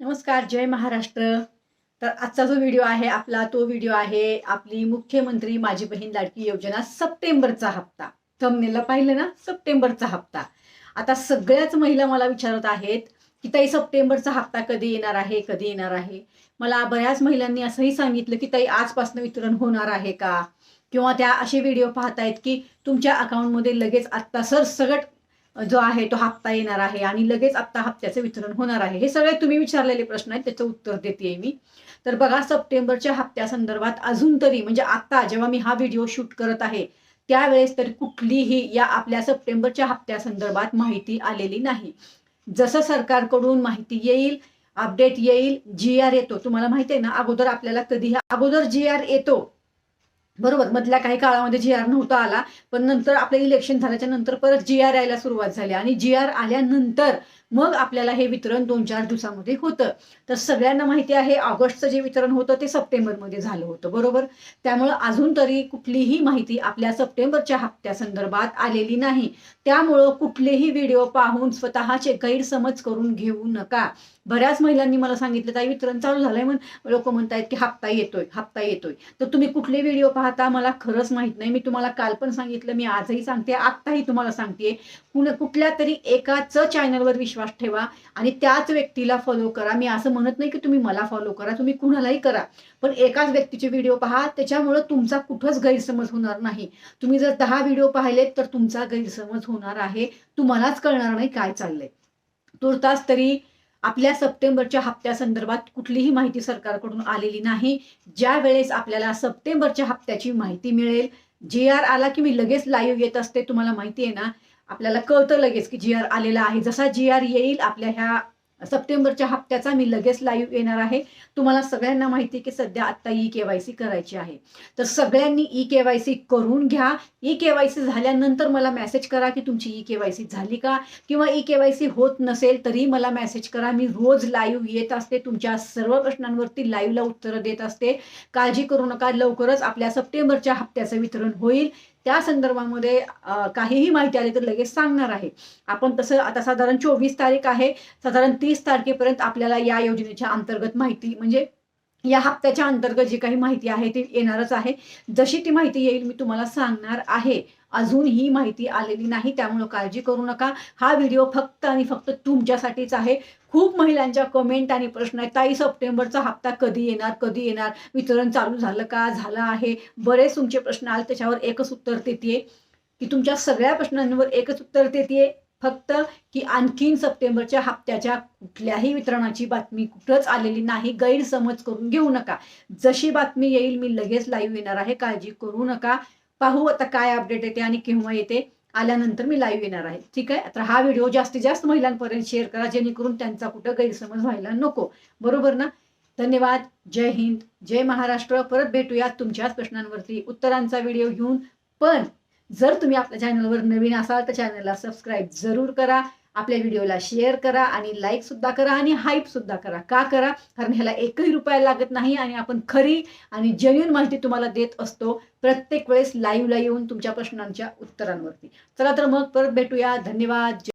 नमस्कार जय महाराष्ट्र. तर आजचा जो व्हिडिओ आहे आपला तो व्हिडिओ आहे आपली मुख्यमंत्री माझी बहीण लाडकी योजना सप्टेंबरचा हप्ता. थंबनेलला पाहिलं ना? सप्टेंबरचा हप्ता. आता सगळ्याच महिला मला विचारत आहेत की ताई सप्टेंबरचा हप्ता कधी येणार आहे? कधी येणार आहे? मला बऱ्याच महिलांनी असंही सांगितलं की ताई आजपासून वितरण होणार आहे का? किंवा त्या असे व्हिडिओ पाहतायत की तुमच्या अकाउंटमध्ये लगेच आत्ता सरसगट जो आहे तो हप्ता येणार आहे आणि लगेच आत्ता हप्त्याचं वितरण होणार आहे. हे सगळे तुम्ही विचारलेले प्रश्न आहेत त्याचं उत्तर देते मी. तर बघा सप्टेंबरच्या हप्त्यासंदर्भात अजून तरी म्हणजे आता जेव्हा मी हा व्हिडिओ शूट करत आहे त्यावेळेस तरी कुठलीही या आपल्या सप्टेंबरच्या हप्त्यासंदर्भात माहिती आलेली नाही. जसं सरकारकडून माहिती येईल अपडेट येईल जी आर येतो. तुम्हाला माहिती आहे ना अगोदर आपल्याला कधी अगोदर जी आर येतो बरोबर. मधल्या काही काळामध्ये जी आर नव्हता आला पण नंतर आपलं इलेक्शन झाल्याच्यानंतर परत जी आर यायला सुरुवात झाली. आणि जी आर आल्यानंतर मग आपल्याला हे वितरण दोन चार दिवसामध्ये होतं. तर सगळ्यांना माहिती आहे ऑगस्टचं जे वितरण होतं ते सप्टेंबरमध्ये झालं होतं बरोबर? त्यामुळं अजून तरी कुठलीही माहिती आपल्या सप्टेंबरच्या हप्त्यासंदर्भात आलेली नाही. त्यामुळं कुठलेही व्हिडिओ पाहून स्वतःचे गैरसमज करून घेऊ नका. बऱ्याच महिलांनी मला सांगितलं ताई वितरण चालू झालंय म्हणून लोक म्हणतायत की हप्ता येतोय हप्ता येतोय. तर तुम्ही कुठले व्हिडिओ पाहता मला खरंच माहीत नाही. मी तुम्हाला काल पण सांगितलं मी आजही सांगते आत्ताही तुम्हाला सांगते. कुठल्या तरी एकाच चॅनलवर विश्वास ठेवा आणि त्याच व्यक्तीला फॉलो करा. मी असं म्हणत नाही की तुम्ही मला फॉलो करा तुम्ही कुणालाही करा. पण एकाच व्यक्तीचे व्हिडिओ पहा त्याच्यामुळं तुमचा कुठंच गैरसमज होणार नाही. तुम्ही जर दहा व्हिडिओ पाहिलेत तर तुमचा गैरसमज होणार आहे. तुम्हालाच कळणार नाही काय चाललंय. तुर्तास तरी आपल्या सप्टेंबरच्या हप्त्यासंदर्भात कुठलीही माहिती सरकारकडून आलेली नाही. ज्या वेळेस आपल्याला सप्टेंबरच्या हप्त्याची माहिती मिळेल जी आर आला की मी लगेच लाईव्ह येत असते तुम्हाला माहिती आहे ना आपल्याला कळतं लगेच की जी आर आलेला आहे. जसा जी आर येईल आपल्या ह्या सप्टेंबरच्या हप्त्याचा मी लगेच लाईव्ह येणार आहे. तुम्हाला सगळ्यांना माहिती आहे की सध्या आत्ता ई के वाय सी करायची आहे. तर सगळ्यांनी ई के वाय सी करून घ्या. ई के वाय सी झाल्यानंतर मला मेसेज करा की तुमची ई के वाय सी झाली का? किंवा ई के वाय सी होत नसेल तरी मला मेसेज करा. मी रोज लाईव्ह येत असते. तुमच्या सर्व प्रश्नांवरती लाईव्हला उत्तरं देत असते. काळजी करू नका. लवकरच आपल्या सप्टेंबरच्या हप्त्याचं वितरण होईल. त्या संदर्भामध्ये काहीही माहिती आली तर लगेच सांगणार आहे. आपण तसं आता साधारण चोवीस तारीख आहे. साधारण तीस तारखेपर्यंत आपल्याला या योजनेच्या अंतर्गत माहिती म्हणजे या हप्त्याच्या अंतर्गत जी काही माहिती आहे ती येणारच आहे. जशी ती माहिती येईल मी तुम्हाला सांगणार आहे. अजून ही माहिती आलेली नाही त्यामुळं काळजी करू नका. हा व्हिडिओ फक्त आणि फक्त तुमच्यासाठीच आहे. खूप महिलांच्या कमेंट आणि प्रश्न आहेत. ताई सप्टेंबरचा हप्ता कधी येणार? कधी येणार? वितरण चालू झालं का? झालं आहे. बरेच तुमचे प्रश्न आले त्याच्यावर एकच उत्तर देते की तुमच्या सगळ्या प्रश्नांवर एकच उत्तर देते फक्त की आणखीन सप्टेंबरच्या हप्त्याच्या कुठल्याही वितरणाची बातमी कुठंच आलेली नाही गैरसमज करून घेऊ नका. जशी बातमी येईल मी लगेच लाईव्ह येणार आहे. काळजी करू नका. पाहू आता काय अपडेट येते आणि केव्हा येते. आल्यानंतर मी लाईव्ह येणार आहे. ठीक आहे? तर हा व्हिडिओ जास्तीत जास्त महिलांपर्यंत शेअर करा जेणेकरून त्यांचा कुठं गैरसमज व्हायला नको. बरोबर ना? धन्यवाद. जय हिंद. जय महाराष्ट्र. परत भेटूयात तुमच्याच प्रश्नांवरती. उत्तरांचा व्हिडिओ घेऊन. पण जर तुम्ही आपल्या चॅनलवर नवीन असाल तर चॅनलला सबस्क्राईब जरूर करा. आपल्या व्हिडिओला शेअर करा आणि लाईक सुद्धा करा आणि हाईप सुद्धा करा. का करा? कारण ह्याला एकही रुपया लागत नाही आणि आपण खरी आणि जेन्युन माहिती तुम्हाला देत असतो प्रत्येक वेळेस लाईव्हला येऊन तुमच्या प्रश्नांच्या उत्तरांवरती. चला तर मग परत भेटूया. धन्यवाद.